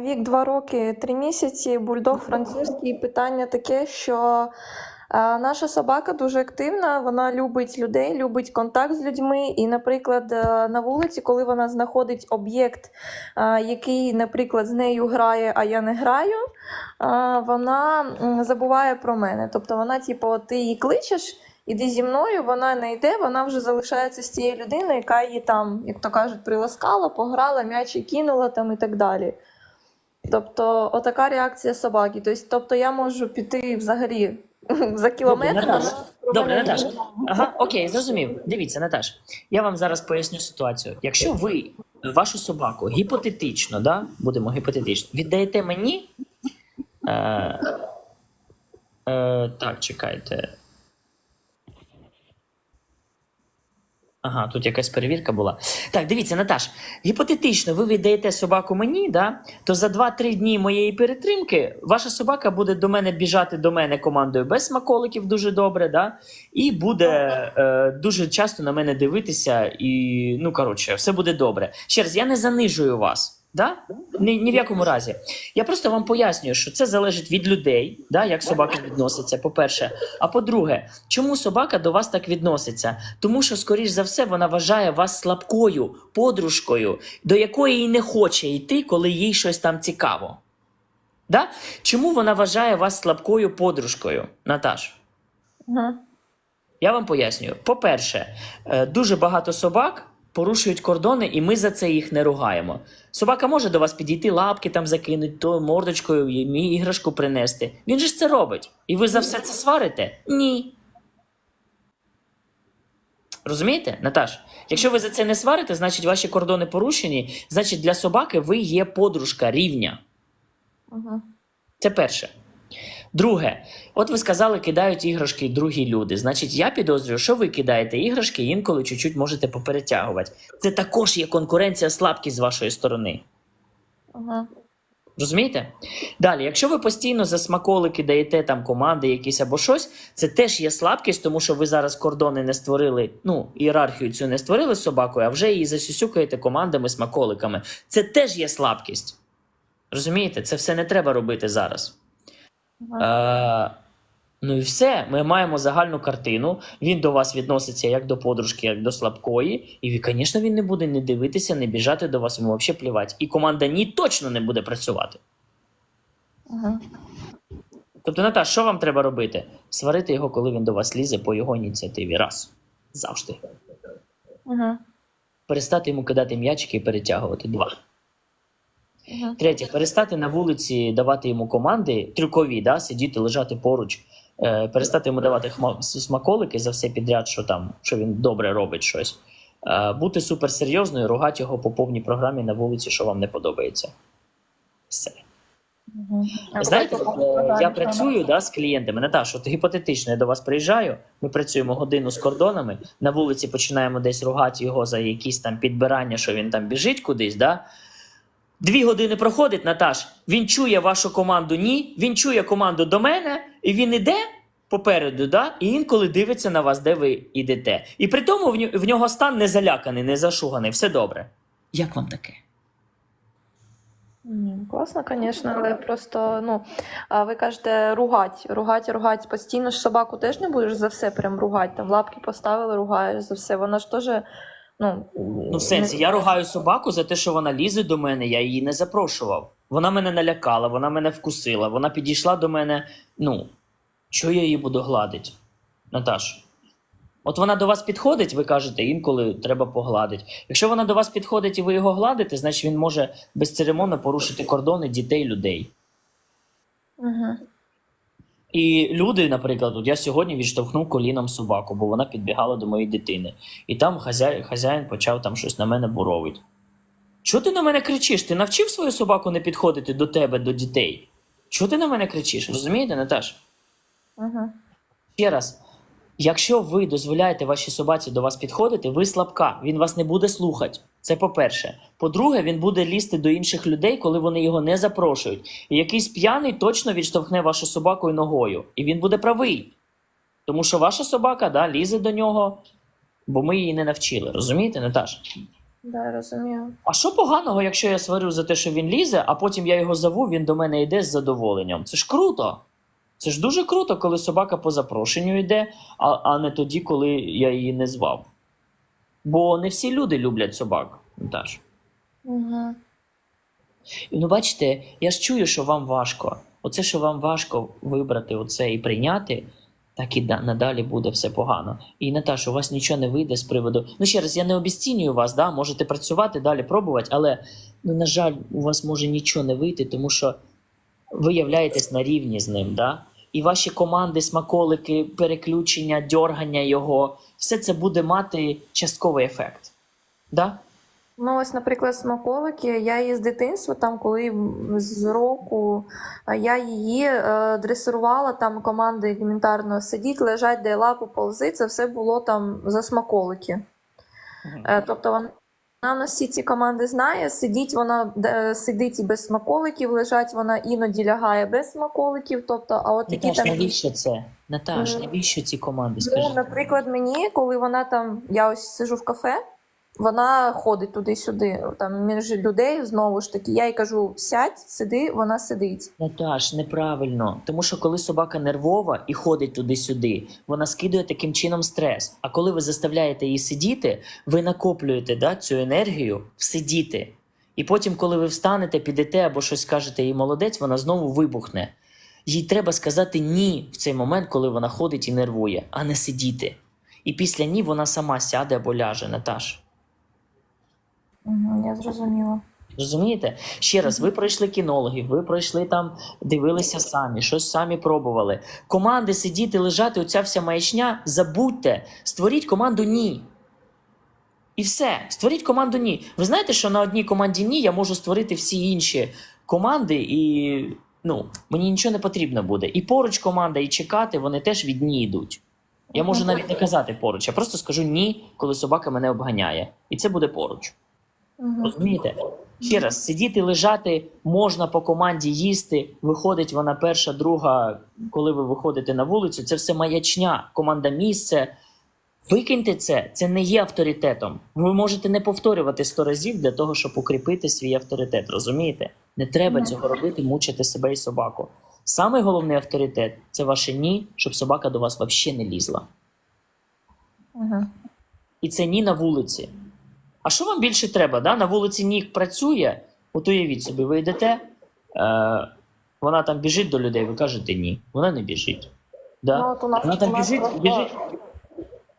Вік 2 роки, 3 місяці, бульдог французький. Питання таке, що наша собака дуже активна, вона любить людей, любить контакт з людьми. І, наприклад, е, на вулиці, коли вона знаходить об'єкт, який, наприклад, з нею грає, а я не граю, вона забуває про мене. Тобто вона, типу, ти її кличеш. Іди зі мною, вона не йде, вона вже залишається з тією людиною, яка її там, як то кажуть, приласкала, пограла, м'ячі кинула там і так далі. Тобто, отака реакція собаки. Тобто, тобто я можу піти взагалі за кілометр. Добре, Наташ. Добре, Наташ. Ага, окей, зрозумів. Дивіться, Наташ, я вам зараз поясню ситуацію. Якщо ви вашу собаку гіпотетично, да, будемо гіпотетично, віддаєте мені. Е, е, так, чекайте. Ага, тут якась перевірка була. Так, дивіться, Наташ, гіпотетично, ви віддаєте собаку мені, да, то за 2-3 дні моєї перетримки ваша собака буде до мене біжати до мене командою без смаколиків дуже добре, да, і буде е, дуже часто на мене дивитися, і ну коротше, все буде добре. Ще раз, я не занижую вас. Да? Ні, ні в якому разі. Я просто вам пояснюю, що це залежить від людей, да, як собака відноситься, по-перше. А по-друге, чому собака до вас так відноситься? Тому що, скоріш за все, вона вважає вас слабкою подружкою, до якої їй не хоче йти, коли їй щось там цікаво. Да? Чому вона вважає вас слабкою подружкою, Наташ? Мгм. Я вам пояснюю. По-перше, е, дуже багато собак порушують кордони, і ми за це їх не ругаємо. Собака може до вас підійти, лапки там закинуть, то мордочкою мій іграшку принести. Він же ж це робить. І ви за все це сварите? Ні. Розумієте, Наташ? Якщо ви за це не сварите, значить ваші кордони порушені, значить для собаки ви є подружка рівня. Мгм. Це перше. Друге, от ви сказали, кидають іграшки другі люди. Значить, я підозрюю, що ви кидаєте іграшки, інколи чуть-чуть можете поперетягувати. Це також є конкуренція, слабкість з вашої сторони. Мгм. Розумієте? Далі, якщо ви постійно за смаколики даєте там команди якісь або щось, це теж є слабкість, тому що ви зараз кордони не створили, ну, ієрархію цю не створили з собакою, а вже її засюсюкаєте командами, смаколиками. Це теж є слабкість. Розумієте? Це все не треба робити зараз. Е, ну і все. Ми маємо загальну картину. Він до вас відноситься як до подружки, як до слабкої. І, звісно, він не буде не дивитися, не біжати до вас, йому взагалі плівати. І команда ні точно не буде працювати. Мгм. Тобто, Наташ, що вам треба робити? Сварити його, коли він до вас лізе по його ініціативі. Раз. Завжди. Мгм. Перестати йому кидати м'ячики і перетягувати. Два. Мгм. Третє, перестати на вулиці давати йому команди трюкові, да, сидіти, лежати поруч, е, перестати йому давати смаколики за все підряд, що там, що він добре робить щось. Е, бути суперсерйозною, ругати його по повній програмі на вулиці, що вам не подобається. Все. А Знаєте, е, я працюю да, з клієнтами. Наташ, от гіпотетично, я до вас приїжджаю, ми працюємо годину з кордонами, на вулиці починаємо десь ругати його за якісь там підбирання, що він там біжить кудись. Да? Дві години проходить, Наташ, він чує вашу команду ні, він чує команду до мене, і він іде попереду, да? і інколи дивиться на вас, де ви йдете. І при тому в нього стан не заляканий, не зашуганий, все добре. Як вам таке? Класно, звісно, але просто, ну, ви кажете, ругать, ругать, ругать. Постійно ж собаку теж не будеш за все прям ругати. Там лапки поставили, ругаєш за все. Вона ж теж, ну, Ну, в сенсі, я ругаю собаку за те, що вона лізе до мене, я її не запрошував. Вона мене налякала, вона мене вкусила, вона підійшла до мене. Ну, що я її буду гладити? Наташ. От вона до вас підходить, ви кажете, інколи треба погладити. Якщо вона до вас підходить і ви його гладите, значить він може безцеремонно порушити кордони дітей, людей. Угу. І люди, наприклад, от я сьогодні відштовхнув коліном собаку, бо вона підбігала до моєї дитини. І там хазяїн, хазяїн почав там щось на мене буровить. Чого ти на мене кричиш? Ти навчив свою собаку не підходити до тебе, до дітей? Чого ти на мене кричиш? Розумієте, Наташ? Угу. Ще раз, якщо ви дозволяєте вашій собаці до вас підходити, ви слабка, він вас не буде слухати. Це по-перше. По-друге, він буде лізти до інших людей, коли вони його не запрошують. І якийсь п'яний точно відштовхне вашу собаку і ногою. І він буде правий. Тому що ваша собака да, лізе до нього, бо ми її не навчили. Розумієте, Наташ? Да, розумію. А що поганого, якщо я сварю за те, що він лізе, а потім я його зову, він до мене йде з задоволенням? Це ж круто. Це ж дуже круто, коли собака по запрошенню йде, а, а не тоді, коли я її не звав. Бо не всі люди люблять собак. Наташ. Угу. Ну, бачите, я ж чую, що вам важко. Оце, що вам важко вибрати оце і прийняти, так і надалі буде все погано. І Наташа, у вас нічого не вийде з приводу. Ну, ще раз, я не обіцінюю вас, да? можете працювати, далі пробувати, але, ну, на жаль, у вас може нічого не вийти, тому що ви являєтесь на рівні з ним, да? І ваші команди, смаколики, переключення, дьоргання його, все це буде мати частковий ефект. Да? Ну, ось, наприклад, смаколики. Я її з дитинства, там, коли з року я її е, дресирувала там команди елементарно сидіть, лежать, де лапу ползи. Це все було там за смаколики. Е, тобто вона вона нас всі ці команди знає. Сидіть вона сидить і без смаколиків, лежать вона іноді лягає без смаколиків. Тобто, а от такі Наташ, там навіщо це? Наташ, навіщо ці команди? Ну, наприклад, мені, коли вона там, я ось сижу в кафе, вона ходить туди-сюди, там між людей знову ж таки. Я їй кажу: сядь, сиди, вона сидить. Наташ, неправильно. Тому що коли собака нервова і ходить туди-сюди, вона скидує таким чином стрес. А коли ви заставляєте її сидіти, ви накоплюєте да, цю енергію сидіти. І потім, коли ви встанете, підете або щось скажете їй молодець, вона знову вибухне. Їй треба сказати ні в цей момент, коли вона ходить і нервує, а не сидіти. І після ні вона сама сяде або ляже, Наташ. Угу, я зрозуміла. Розумієте? Ще раз, ви пройшли кінологів, ви пройшли там, дивилися самі, щось самі пробували. Команди сидіти, лежати, оця вся маячня, забудьте, створіть команду ні. І все, створіть команду ні. Ви знаєте, що на одній команді ні я можу створити всі інші команди, і ну, мені нічого не потрібно буде. І поруч команда, і чекати, вони теж від ні йдуть. Я можу навіть не казати поруч, я просто скажу ні, коли собака мене обганяє. І це буде поруч. Угу. Розумієте? Ще раз, сидіти, лежати можна по команді їсти. Виходить вона перша, друга, коли ви виходите на вулицю, це все маячня, команда місце. Викиньте це, це не є авторитетом. Ви можете не повторювати сто разів для того, щоб укріпити свій авторитет. Розумієте? Не треба Мгм. цього робити, мучити себе і собаку. Самий головний авторитет це ваше ні, щоб собака до вас взагалі не лізла. Угу. І це ні на вулиці. А що вам більше треба? Да? На вулиці ніг працює, от уявіть собі, ви йдете, е, вона там біжить до людей, ви кажете ні. Вона не біжить. Да? Ну, от у нас, вона там біжить, просто біжить.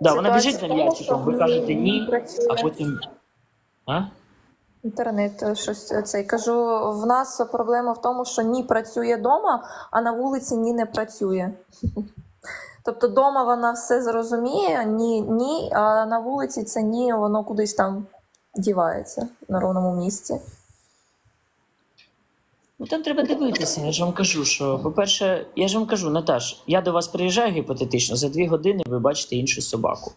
Да, вона біжить за м'ячиком, ви кажете ні, а потім. А? Інтернет е, щось е, цей кажу. В нас проблема в тому, що ні працює вдома, а на вулиці ні не працює. Тобто вдома вона все зрозуміє, ні, ні, а на вулиці це ні, воно кудись там дівається на ровному місці. Ну там треба дивитися. Я ж вам кажу, що, по-перше, я ж вам кажу, Наташ, я до вас приїжджаю гіпотетично, за дві години ви бачите іншу собаку.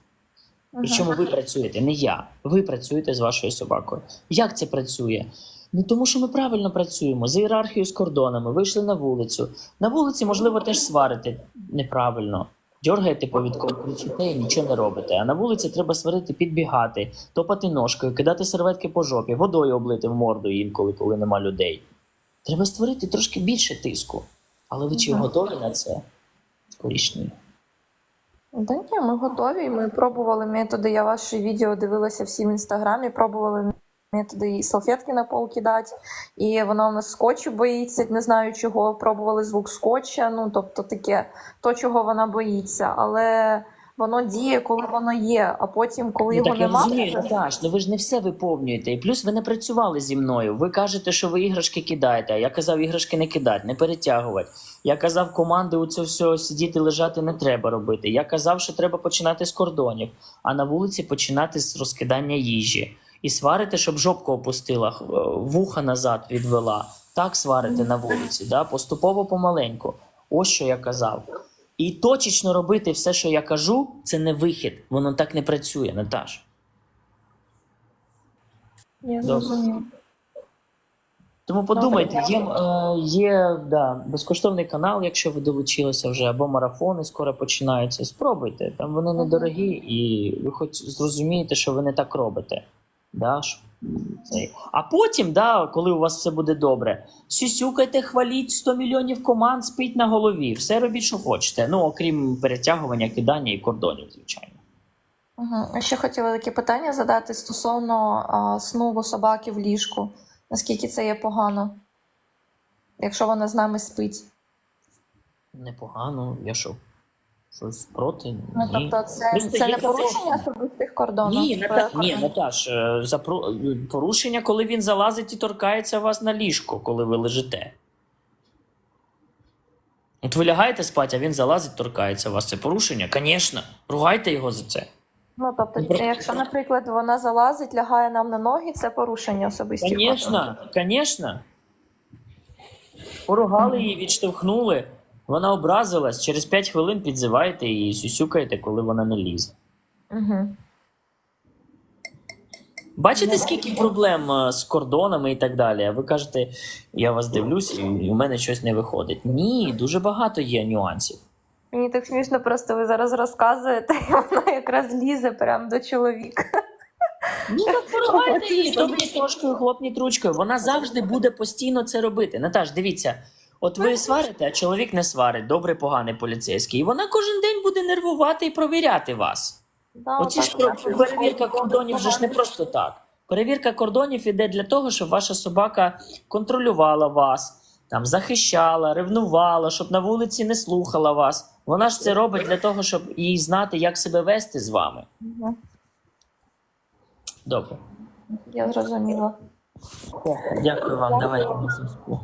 Причому ви працюєте, не я. Ви працюєте з вашою собакою. Як це працює? Ну тому що ми правильно працюємо з ієрархією з кордонами, вийшли на вулицю. На вулиці, можливо, теж сварите неправильно. Дьоргаєте повідком, кричите і нічого не робите. А на вулиці треба сварити, підбігати, топати ножкою, кидати серветки по жопі, водою облити в морду інколи, коли нема людей. Треба створити трошки більше тиску. Але ви чи готові на це? Скоріш ні. Да ні, ми готові. Ми пробували методи. Я ваші відео дивилася всі в інстаграмі, пробували методи і салфетки на пол кидати. І вона у нас скотчу боїться, не знаю чого. Пробували звук скотча. Ну тобто таке, то чого вона боїться, але воно діє, коли воно є. А потім, коли Ну, його немає, Наташ, ну ви ж не все виповнюєте. І плюс ви не працювали зі мною. Ви кажете, що ви іграшки кидаєте, а я казав іграшки не кидати, не перетягувати. Я казав, команди у це все сидіти, лежати не треба робити. Я казав, що треба починати з кордонів, а на вулиці починати з розкидання їжі. І сварити, щоб жопку опустила, е, вуха назад відвела. Так сварити на вулиці, да? поступово помаленьку. Ось що я казав. І точечно робити все, що я кажу, це не вихід. Воно так не працює, Наташ. я. Тому подумайте, є, е, є да, безкоштовний канал, якщо ви долучилися вже, або марафони скоро починаються. Спробуйте. Там вони недорогі, і ви хоч зрозумієте, що ви не так робите. Да, цей. А потім, да, коли у вас все буде добре, сюсюкайте, хваліть 100 мільйонів команд, спить на голові. Все робіть, що хочете. Ну, окрім перетягування, кидання і кордонів, звичайно. Угу. Ще хотіла таке питання задати стосовно а, сну у собаки в ліжку. Наскільки це є погано, якщо вона з нами спить? Непогано, я що? Щось проти? Ну, Ні. тобто, це, це не порушення закон. Особистих кордонів? Ні, Е, Ната... ні. Наташ, е, за порушення, коли він залазить і торкається вас на ліжко, коли ви лежите. От ви лягаєте спати, а він залазить, торкається вас. Це порушення? Звісно. Ругайте його за це. Ну, тобто, Ну, якщо, наприклад, вона залазить, лягає нам на ноги, це порушення кордонів. Звісно, звісно. Поругали її, відштовхнули. Вона образилась, через 5 хвилин підзиваєте її і сюсюкаєте, коли вона не лізе. Угу. Бачите, скільки проблем е, з кордонами і так далі. А ви кажете, я вас дивлюсь, і у мене щось не виходить. Ні, дуже багато є нюансів. Мені так смішно, просто ви зараз розказуєте, і вона якраз лізе прямо до чоловіка. Ну так поругайте її, тобі трошкою хлопніть ручкою. Вона завжди буде постійно це робити. Наташ, дивіться, от ви сварите, а чоловік не сварить, добрий, поганий поліцейський. І вона кожен день буде нервувати і провіряти вас. Да, Оці ж про- так. перевірка кордонів вже ж не просто так. Перевірка кордонів іде для того, щоб ваша собака контролювала вас, там захищала, ревнувала, щоб на вулиці не слухала вас. Вона ж це робить для того, щоб їй знати, як себе вести з вами. Мгм. Добре. Я зрозуміла. Дякую вам. Давайте на зв'язку.